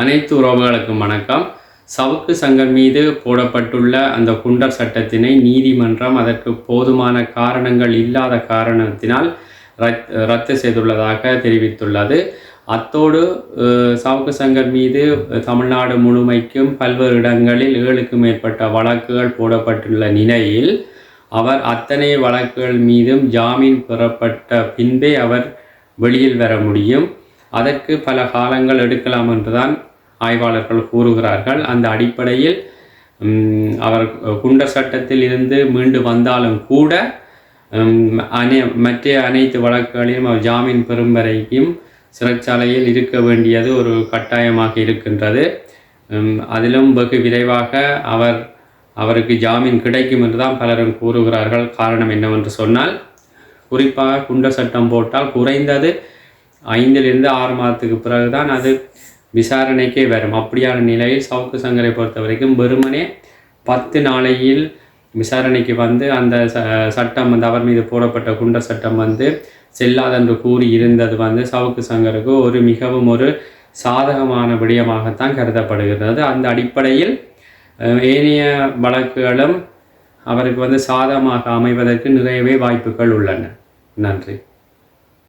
அனைத்து உறவுகளுக்கும் வணக்கம். சவுக்கு சங்கம் மீது போடப்பட்டுள்ள அந்த குண்டர் சட்டத்தினை நீதிமன்றம் அதற்கு போதுமான காரணங்கள் இல்லாத காரணத்தினால் ரத் ரத்து செய்துள்ளதாக தெரிவித்துள்ளது. அத்தோடு சவுக்கு சங்கர் மீது தமிழ்நாடு முழுமைக்கும் பல்வேறு இடங்களில் ஏழுக்கும் மேற்பட்ட வழக்குகள் போடப்பட்டுள்ள நிலையில் அவர் அத்தனை வழக்குகள் மீதும் ஜாமீன் பெறப்பட்ட பின்பே அவர் வெளியில் வர முடியும். அதற்கு பல காலங்கள் எடுக்கலாம் என்றுதான் ஆய்வாளர்கள் கூறுகிறார்கள் அந்த அடிப்படையில் அவர் குண்டர் சட்டத்தில் இருந்து மீண்டு வந்தாலும் கூட அனை மற்ற அனைத்து வழக்குகளிலும் அவர் ஜாமீன் பெறும் வரைக்கும் சிறைச்சாலையில் இருக்க வேண்டியது ஒரு கட்டாயமாக இருக்கின்றது. அதிலும் வெகு விரைவாக அவர் அவருக்கு ஜாமீன் கிடைக்கும் என்று தான் பலரும் கூறுகிறார்கள். காரணம் என்னவென்று சொன்னால் குறிப்பாக குண்டர் சட்டம் போட்டால் குறைந்தது ஐந்திலிருந்து ஆறு மாதத்துக்கு பிறகுதான் அது விசாரணைக்கே வரும். அப்படியான நிலையில் சவுக்கு சங்கரை பொறுத்த வரைக்கும் வெறுமனே பத்து நாளையில் விசாரணைக்கு வந்து அந்த ச சட்டம் வந்து அவர் மீது போடப்பட்ட குண்ட சட்டம் வந்து செல்லாதென்று கூறி இருந்தது வந்து சவுக்கு சங்கருக்கு ஒரு மிகவும் ஒரு சாதகமான விடயமாகத்தான் கருதப்படுகிறது. அந்த அடிப்படையில் ஏனைய வழக்குகளும் அவருக்கு வந்து சாதகமாக அமைவதற்கு நிறையவே வாய்ப்புகள் உள்ளன. நன்றி.